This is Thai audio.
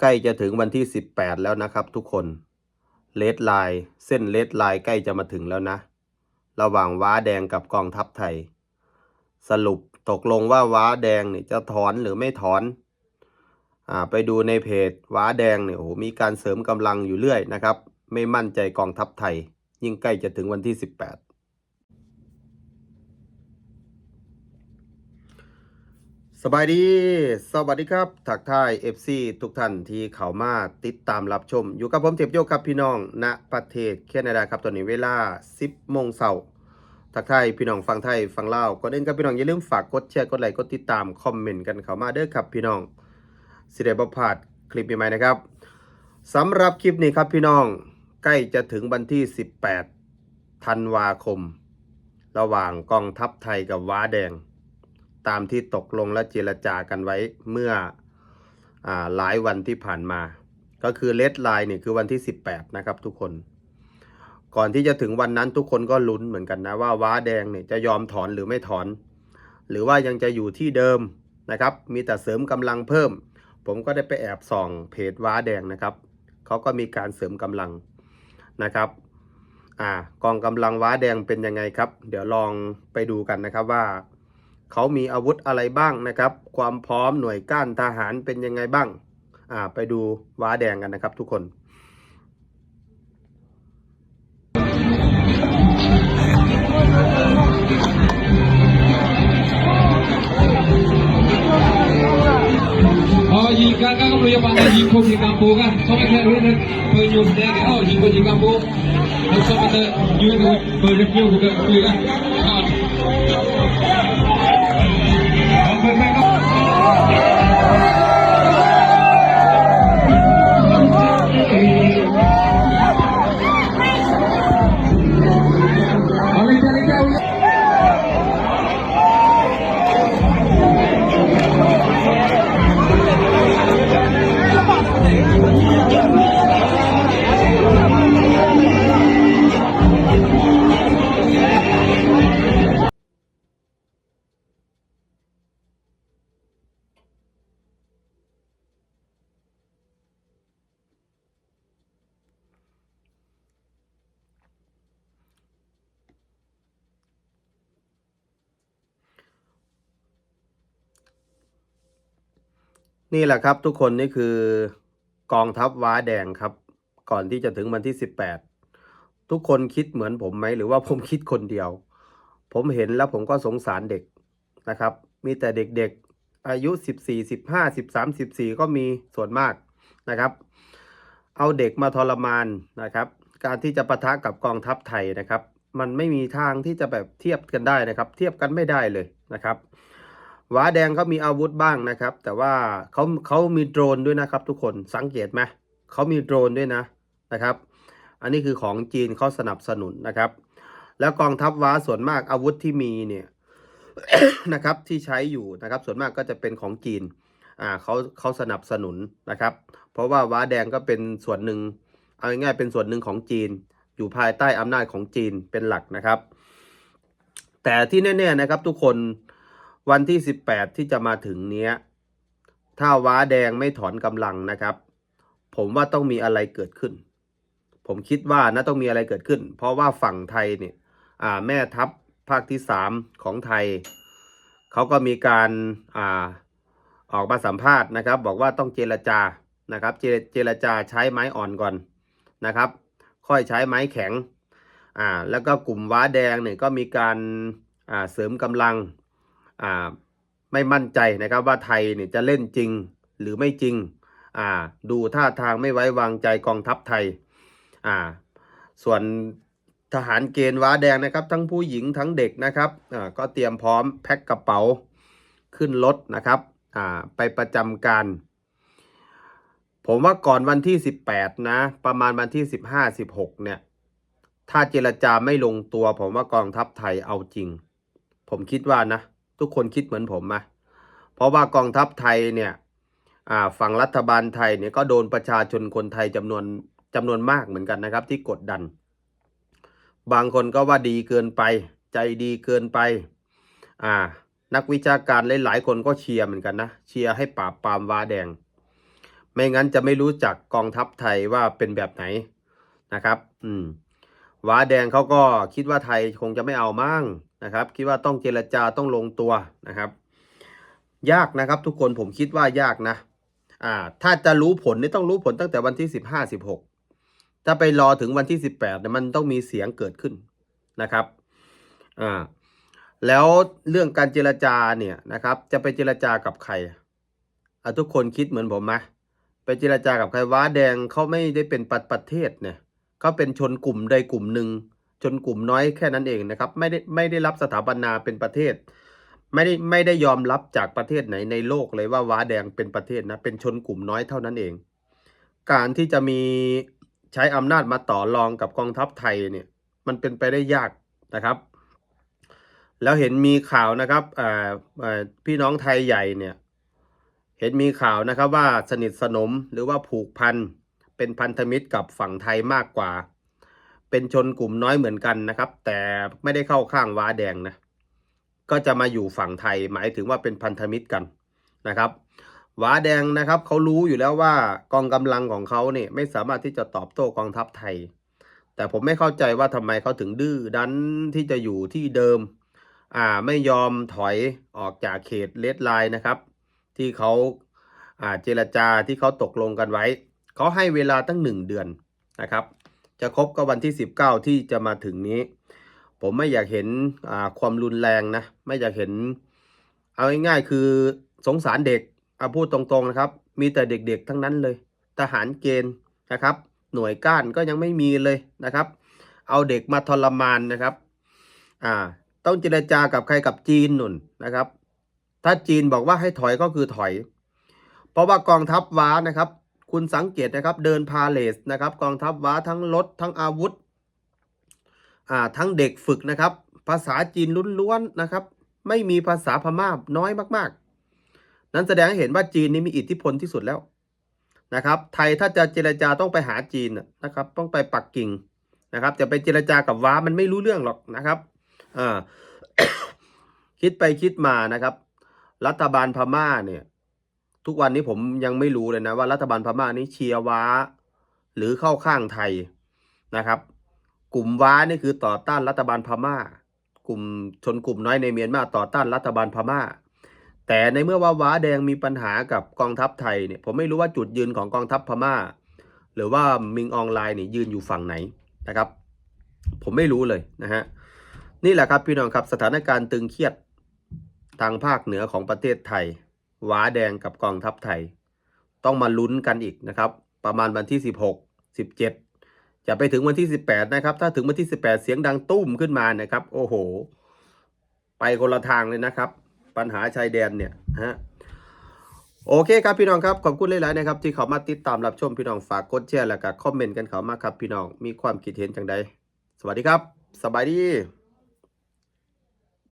ใกล้จะถึงวันที่ 18 แล้วนะครับทุกคนเลดไลน์เส้นเลดไลน์ใกล้จะมาถึงแล้วนะ ระหว่างว้าแดงกับกองทัพไทย สรุปตกลงว่าว้าแดงเนี่ยจะถอนหรือไม่ถอนอ่าไปดูในเพจว้าแดงเนี่ยโอ้โหมีการเสริมกำลังอยู่เรื่อยนะครับ ไม่มั่นใจกองทัพไทย ยิ่งใกล้จะถึงวันที่ 18 สบายดี สวัสดีครับ ถักทาย FC ทุกท่านที่เข้ามาติดตามรับชม อยู่กับผมเทพโยกครับพี่น้อง ณ ประเทศแคนาดาครับ ตอนนี้เวลา 10โมงเช้าถักทายพี่น้องฟังไทยฟังเล่าก่อนอื่นครับพี่น้องอย่าลืมฝากกดแชร์กดไลค์กดติดตามคอมเมนต์กันเข้ามาเด้อครับพี่น้องสิได้บ่พลาดคลิปใหม่ๆนะครับสำหรับคลิปนี้ครับพี่น้องใกล้จะถึงวันที่ 18ธันวาคม ระหว่างกองทัพไทยกับว้าแดง ตามที่ตกลงและเจรจากันไว้เมื่ออหลายวันที่ผ่านมา ก็คือเลดไลน์เนี่ยคือวันที่ 18 นะครับทุกคน ก่อนที่จะถึงวันนั้นทุกคนก็ลุ้นเหมือนกันนะว่าว้าแดงเนี่ยจะยอมถอนหรือไม่ถอน หรือว่ายังจะอยู่ที่เดิมนะครับ มีแต่เสริมกำลังเพิ่ม ผมก็ได้ไปแอบส่องเพจว้าแดงนะครับเขาก็มีการเสริมกำลังนะครับอ่ากองกำลังว้าแดงเป็นยังไงครับ เดี๋ยวลองไปดูกันนะครับว่า เขามีอาวุธอะไรบ้างนะครับ ความพร้อมหน่วยก้านทหารเป็นยังไงบ้างอ่าไปดูว้าแดงกันนะครับทุกคนยิงกันก็ต้องเรียกว่ายิงคนยิงกัมพูกันชอบไม่แค่รู้นะเพื่อนยูแดงเอ๋อยิงคนยิงกัมพูแล้วชอบมันยูนเพื่อนยูก็คุยกัน Thank you. นี่แหละครับทุกคนนี่คือกองทัพว้าแดงครับ ก่อนที่จะถึงวันที่ 18 ทุกคนคิดเหมือนผมไหมหรือว่าผมคิดคนเดียว ผมเห็นแล้วผมก็สงสารเด็กนะครับ มีแต่เด็กๆ อายุ 14 15 13 14 ก็มีส่วนมากนะครับ เอาเด็กมาทรมานนะครับ การที่จะปะทะกับกองทัพไทยนะครับ มันไม่มีทางที่จะแบบเทียบกันได้นะครับ เทียบกันไม่ได้เลยนะครับ วาแดงเขามีอาวุธบ้างนะครับ แต่ว่าเขาเขามีโดรนด้วยนะครับ ทุกคนสังเกตไหมเขามีโดรนด้วยนะนะครับ อันนี้คือของจีนเขาสนับสนุนนะครับ แล้วกองทัพว้าส่วนมากอาวุธที่มีเนี่ยนะครับที่ใช้อยู่นะครับ ส่วนมากก็จะเป็นของจีนอ่าเขาเขาสนับสนุนนะครับ เพราะว่าว้าแดงก็เป็นส่วนหนึ่งเอาง่ายๆเป็นส่วนหนึ่งของจีน อยู่ภายใต้อำนาจของจีนเป็นหลักนะครับ แต่ที่แน่ๆนะครับทุกคน วันที่ 18 ที่จะมาถึงเนี้ย ถ้าว้าแดงไม่ถอนกำลังนะครับ ผมว่าต้องมีอะไรเกิดขึ้น ผมคิดว่านะต้องมีอะไรเกิดขึ้น เพราะว่าฝั่งไทยเนี่ยอ่าแม่ทัพภาคที่ 3 ของไทย เขาก็มีการอ่าออกมาสัมภาษณ์นะครับ บอกว่าต้องเจรจานะครับ เจเจรจาใช้ไม้อ่อนก่อนนะครับ ค่อยใช้ไม้แข็งอ่าแล้วก็กลุ่มว้าแดงเนี่ยก็มีการอ่าเสริมกำลัง อ่าไม่มั่นใจนะครับว่าไทยเนี่ยจะเล่นจริงหรือไม่จริงอ่าดูท่าทางไม่ไว้วางใจกองทัพไทยอ่าส่วนทหารเกณฑ์ว้าแดงนะครับ ทั้งผู้หญิงทั้งเด็กนะครับอ่าก็เตรียมพร้อมแพ็คกระเป๋าขึ้นรถนะครับอ่าไปประจำการ ผมว่าก่อนวันที่ 18 นะ ประมาณวันที่ 15 16 เนี่ย ถ้าเจรจาไม่ลงตัว ผมว่ากองทัพไทยเอาจริง ผมคิดว่านะ ทุกคนคิดเหมือนผมไหมเพราะว่ากองทัพไทยเนี่ยฝั่งรัฐบาลไทยเนี่ยก็โดนประชาชนคนไทยจำนวนจำนวนมากเหมือนกันนะครับ ที่กดดัน บางคนก็ว่าดีเกินไป ใจดีเกินไปอ่านักวิชาการหลายๆคนก็เชียร์เหมือนกันนะเชียร์ให้ปราบปรามวาแดง ไม่งั้นจะไม่รู้จักกองทัพไทยว่าเป็นแบบไหนนะครับ อืมวาแดงเขาก็คิดว่าไทยคงจะไม่เอามั่ง นะครับ คิดว่าต้องเจรจาต้องลงตัวนะครับ ยากนะครับทุกคนผมคิดว่ายากนะอ่าถ้าจะรู้ผลนี่ต้องรู้ผลตั้งแต่วันที่สิบห้าสิบหกถ้าไปรอถึงวันที่สิบแปดเนี่ยมันต้องมีเสียงเกิดขึ้นนะครับอ่าแล้วเรื่องการเจรจาเนี่ยนะครับ จะไปเจรจากับใครอะทุกคนคิดเหมือนผมไหมไปเจรจากับใครว้าแดงเขาไม่ได้เป็นประประเทศเนี่ยเขาเป็นชนกลุ่มใดกลุ่มหนึ่ง ชนกลุ่มน้อยแค่นั้นเองนะครับไม่ได้ไม่ได้รับสถาปนาเป็นประเทศ ไม่ได้ไม่ได้ยอมรับจากประเทศไหนในโลกเลยว่าว้าแดงเป็นประเทศนะเป็นชนกลุ่มน้อยเท่านั้นเอง การที่จะมีใช้อำนาจมาต่อรองกับกองทัพไทยเนี่ยมันเป็นไปได้ยากนะครับ แล้วเห็นมีข่าวนะครับอ่าพี่น้องไทยใหญ่เนี่ยเห็นมีข่าวนะครับว่าสนิทสนมหรือว่าผูกพันเป็นพันธมิตรกับฝั่งไทยมากกว่า เป็นชนกลุ่มน้อยเหมือนกันนะครับ แต่ไม่ได้เข้าข้างว้าแดงนะก็จะมาอยู่ฝั่งไทยหมายถึงว่าเป็นพันธมิตรกันนะครับว้าแดงนะครับเขารู้อยู่แล้วว่ากองกำลังของเขาเนี่ยไม่สามารถที่จะตอบโต้กองทัพไทย แต่ผมไม่เข้าใจว่าทำไมเขาถึงดื้อดันที่จะอยู่ที่เดิมอ่าไม่ยอมถอยออกจากเขตเลดไลน์นะครับ ที่เขาอ่าเจรจาที่เขาตกลงกันไว้เขาให้เวลาตั้งหนึ่งเดือนนะครับ จะครบก็วันที่ 19 ที่จะมาถึงนี้ ผมไม่อยากเห็นความรุนแรงนะ ไม่อยากเห็น เอาง่ายๆคือสงสารเด็กเอาพูดตรงๆนะครับ มีแต่เด็กๆทั้งนั้นเลย ทหารเกณฑ์นะครับ หน่วยก้านก็ยังไม่มีเลยนะครับ เอาเด็กมาทรมานนะครับ อ่า ต้องเจรจากับใครกับจีนหนุนนะครับ ถ้าจีนบอกว่าให้ถอยก็คือถอย เพราะว่ากองทัพว้านะครับ คุณสังเกตนะครับเดินพาเลสนะครับกองทัพว้าทั้งรถทั้งอาวุธอ่าทั้งเด็กฝึกนะครับ ภาษาจีนล้วนๆนะครับ ไม่มีภาษาพม่าน้อยมากๆ นั้นแสดงให้เห็นว่าจีนนี่มีอิทธิพลที่สุดแล้วนะครับ ไทยถ้าจะเจรจาต้องไปหาจีนนะนะครับ ต้องไปปักกิ่งนะครับจะไปเจรจากับว้ามันไม่รู้เรื่องหรอกนะครับอ่าคิดไปคิดมานะครับ รัฐบาลพม่าเนี่ย ทุกวันนี้ผมยังไม่รู้เลยนะว่ารัฐบาลพม่านี้เชียร์ว้า หรือเข้าข้างไทยนะครับ กลุ่มว้านี่คือต่อต้านรัฐบาลพม่า กลุ่มชนกลุ่มน้อยในเมียนมาต่อต้านรัฐบาลพม่า แต่ในเมื่อว่าว้าแดงมีปัญหากับกองทัพไทยเนี่ยผมไม่รู้ว่าจุดยืนของกองทัพพม่า หรือว่ามิงออนไลน์เนี่ยยืนอยู่ฝั่งไหนนะครับ ผมไม่รู้เลยนะฮะนี่แหละครับพี่น้องครับสถานการณ์ตึงเครียดทางภาคเหนือของประเทศไทย ว้าแดงกับกองทัพไทย ต้องมาลุ้นกันอีกนะครับ ประมาณวันที่ 16 17 จะไปถึงวันที่ 18 นะครับ ถ้าถึงวันที่ 18 เสียงดังตุ้มขึ้นมานะครับ โอ้โห ไปคนละทางเลยนะครับ ปัญหาชายแดนเนี่ยฮะโอเคครับพี่น้องครับขอบคุณหลายๆนะครับที่เขามาติดตามรับชมพี่น้องฝากกดแชร์แล้วก็คอมเมนต์กันเขามาครับพี่น้องมีความคิดเห็นจังใดสวัสดีครับ สบายดี